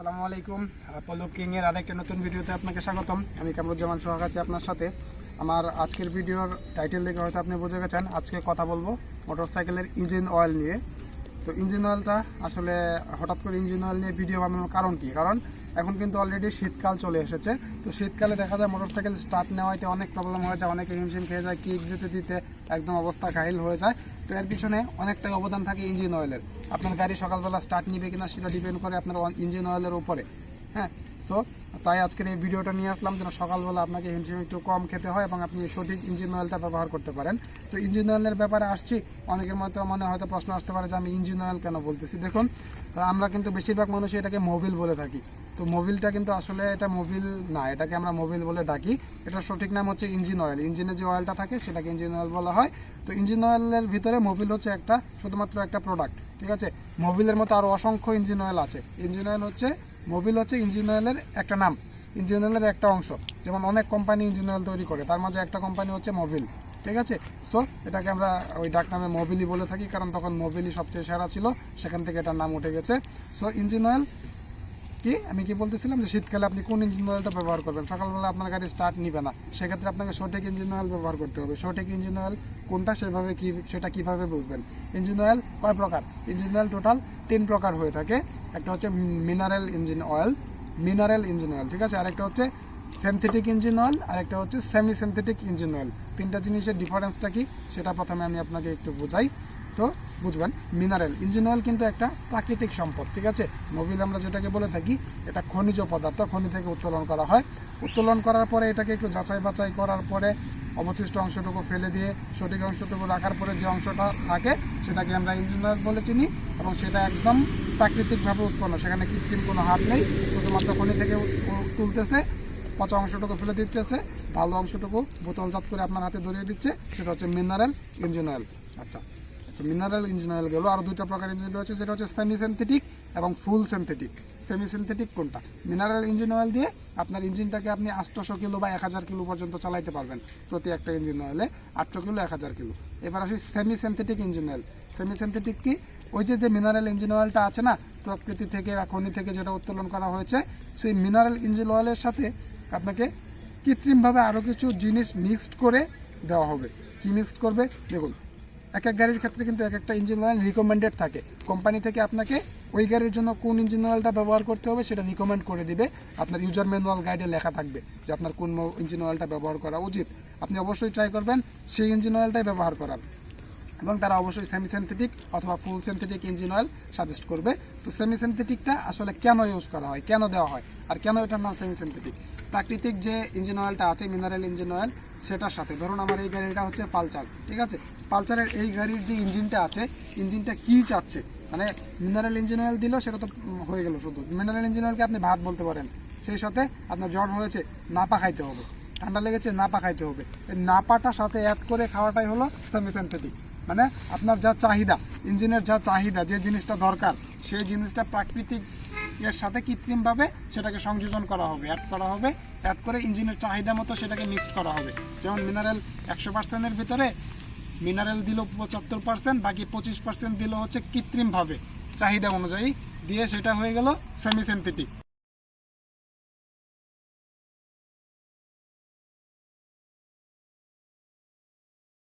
আসসালামু আলাইকুম। পলক কিংয়ের আরেকটা নতুন ভিডিওতে আপনাকে স্বাগতম। আমি কামরুজ্জামান সোহাগ আছি আপনার সাথে। আমার আজকের ভিডিওর টাইটেল দেখে হয়তো আপনি বুঝে গেছেন। আজকে কথা বলব মোটরসাইকেলের ইঞ্জিন অয়েল নিয়ে। তো ইঞ্জিন অয়েলটা আসলে হঠাৎ করে ইঞ্জিন অয়েল নিয়ে ভিডিও বানানোর কারণ কি? কারণ এখন কিন্তু অলরেডি শীতকাল চলে এসেছে। তো শীতকালে দেখা যায় মোটরসাইকেল স্টার্ট নেওয়াতে অনেক প্রবলেম হয়ে যায়, অনেকে হিমশিম খেয়ে যায় কিক দিতে দিতে একদম অবস্থা ঘাইল হয়ে যায়। তো এর পিছনে অনেকটাই অবদান থাকে ইঞ্জিন অয়েলের আপনার গাড়ি সকালবেলা স্টার্ট নিবে কিনা সেটা ডিপেন্ড করে আপনার ইঞ্জিন অয়েলের উপরে। হ্যাঁ সো তাই আজকের এই ভিডিওটা নিয়ে আসলাম, যেন সকালবেলা আপনাকে হিমশিম একটু কম খেতে হয় এবং আপনি সঠিক ইঞ্জিন অয়েলটা ব্যবহার করতে পারেন। তো ইঞ্জিন অয়েলের ব্যাপারে আসছি, অনেকের মতো মনে হয়তো প্রশ্ন আসতে পারে যে আমি ইঞ্জিন অয়েল কেন বলতেছি? দেখুন, আমরা কিন্তু বেশিরভাগ মানুষ এটাকে মোবিল বলে থাকি। তো মোবিলটা কিন্তু আসলে এটা মোবিল না, এটাকে আমরা মোবিল বলে ডাকি। এটার সঠিক নাম হচ্ছে ইঞ্জিন অয়েল। ইঞ্জিনে যে অয়েলটা থাকে, সেটাকে ইঞ্জিন অয়েল বলা হয়। তো ইঞ্জিন অয়েলের ভিতরে মোবিল হচ্ছে একটা, শুধুমাত্র একটা প্রোডাক্ট ঠিক আছে? মোবিলের মতো আরও অসংখ্য ইঞ্জিন অয়েল আছে। ইঞ্জিন অয়েল হচ্ছে, মোবিল হচ্ছে ইঞ্জিন অয়েলের একটা নাম, ইঞ্জিন অয়েলের একটা অংশ। যেমন অনেক কোম্পানি ইঞ্জিন অয়েল তৈরি করে, তার মাঝে একটা কোম্পানি হচ্ছে মোবিল, ঠিক আছে? সো এটাকে আমরা ওই ডাক নামে মোবিলই বলে থাকি, কারণ তখন মোবিলই সবচেয়ে সেরা ছিল, সেখান থেকে এটার নাম উঠে গেছে। সো ইঞ্জিন অয়েল কি? আমি কি বলতেছিলাম যে শীতকালে আপনি কোন ইঞ্জিন অয়েলটা ব্যবহার করবেন? সকালবেলা আপনার গাড়ি স্টার্ট নিবে না। সেক্ষেত্রে আপনাকে সঠিক ইঞ্জিন অয়েল ব্যবহার করতে হবে। সঠিক ইঞ্জিন অয়েল কোনটা, সেভাবে কি, সেটা কীভাবে বুঝবেন? ইঞ্জিন অয়েল কয় প্রকার? ইঞ্জিন অয়েল টোটাল তিন প্রকার হয়ে থাকে। একটা হচ্ছে mineral engine oil mineral engine oil ঠিক আছে? আরেকটা হচ্ছে সিনথেটিক ইঞ্জিন অয়েল আর একটা হচ্ছে সেমি সিনথেটিক ইঞ্জিন অয়েল তিনটা জিনিসের ডিফারেন্সটা কি? সেটা প্রথমে আমি আপনাকে একটু বোঝাই। তো, বুঝবেন? মিনারেল ইঞ্জিন অয়েল কিন্তু একটা প্রাকৃতিক সম্পদ, ঠিক আছে? মোবিল আমরা যেটাকে বলে থাকি, এটা খনিজ পদার্থ, খনি থেকে উত্তোলন করা হয়। উত্তোলন করার পরে এটাকে একটু যাচাই বাছাই করার পরে অবশিষ্ট অংশটুকু ফেলে দিয়ে, সঠিক অংশটুকু রাখার পরে যে অংশটা থাকে, সেটাকে আমরা ইঞ্জিন অয়েল বলে চিনি এবং সেটা একদম প্রাকৃতিকভাবে উৎপন্ন। সেখানে কৃত্রিম কোনো হাত নেই, শুধুমাত্র খনি থেকে তুলতেছে, পচা অংশটুকু ফেলে দিতেছে, ভালো অংশটুকু বোতলজাত করে আপনার হাতে ধরিয়ে দিচ্ছে, সেটা হচ্ছে মিনারেল ইঞ্জিন অয়েল আচ্ছা। আচ্ছা মিনারেল ইঞ্জিন অয়েল গেল। আর দুইটা প্রকার ইঞ্জিন রয়েছে যেটা হচ্ছে সেমি সিনথেটিক এবং ফুল সিনথেটিক সেমি সিনথেটিক কোনটা? মিনারেল ইঞ্জিন অয়েল দিয়ে আপনার ইঞ্জিনটাকে আপনি আটশোশো কিলো বা এক হাজার কিলো পর্যন্ত চালাইতে পারবেন প্রতি একটা ইঞ্জিন অয়েলে আটশো কিলো, এক হাজার কিলো। এবার আসি semi synthetic engine oil semi synthetic কি? ওই যে যে মিনারেল ইঞ্জিন অয়েলটা আছে না, প্রকৃতি থেকে বা খনি থেকে যেটা উত্তোলন করা হয়েছে, সেই মিনারেল ইঞ্জিন অয়েলের সাথে আপনাকে কৃত্রিমভাবে আরও কিছু জিনিস মিক্সড করে দেওয়া হবে। কি মিক্সড করবে? দেখুন এক এক গাড়ির ক্ষেত্রে কিন্তু এক একটা ইঞ্জিন অয়েল রিকমেন্ডেড থাকে। কোম্পানি থেকে আপনাকে ওই গাড়ির জন্য কোন ইঞ্জিন অয়েলটা ব্যবহার করতে হবে সেটা রিকমেন্ড করে দিবে। আপনার ইউজার ম্যানুয়াল গাইডে লেখা থাকবে যে আপনার কোন ইঞ্জিন অয়েলটা ব্যবহার করা উচিত। আপনি অবশ্যই ট্রাই করবেন সেই ইঞ্জিন অয়েলটাই ব্যবহার করার। এবং তারা অবশ্যই সেমি সিনথেটিক অথবা full synthetic engine oil suggest করবে। তো সেমি সিনথেটিকটা আসলে কেন ইউজ করা হয়, কেন দেওয়া হয়, আর কেন এটার নাম সেমি সিনথেটিক প্রাকৃতিক যে ইঞ্জিন অয়েলটা আছে মিনারেল ইঞ্জিন অয়েল সেটার সাথে। ধরুন আমার এই গাড়িটা হচ্ছে পালচার ঠিক আছে? পালচারের এই গাড়ির যে ইঞ্জিনটা আছে ইঞ্জিনটা কি চাচ্ছে? মানে মিনারেল ইঞ্জিন অয়েল দিলেও সেটা তো হয়ে গেল শুধু। মিনারেল ইঞ্জিন অয়েলকে আপনি ভাত বলতে পারেন। সেই সাথে আপনার জ্বর হয়েছে, নাপা খাইতে হবে। ঠান্ডা লেগেছে, নাপা খাইতে হবে। নাপাটা সাথে অ্যাড করে খাওয়াটাই হলো সেমি সিনথেটিক মানে আপনার যা চাহিদা, ইঞ্জিনের যা চাহিদা, যে জিনিসটা দরকার, সেই জিনিসটা প্রাকৃতিক এর সাথে কৃত্রিমভাবে সেটাকে সংযোজন করা হবে অ্যাড করা হবে অ্যাড করে ইঞ্জিনের চাহিদা মতো সেটাকে মিক্স করা হবে। যেমন মিনারেল একশো পার্সেন্টের ভিতরে মিনারেল দিল পঁচাত্তর পার্সেন্ট বাকি পঁচিশ পার্সেন্ট দিল হচ্ছে কৃত্রিমভাবে। চাহিদা অনুযায়ী দিয়ে সেটা হয়ে গেল সেমি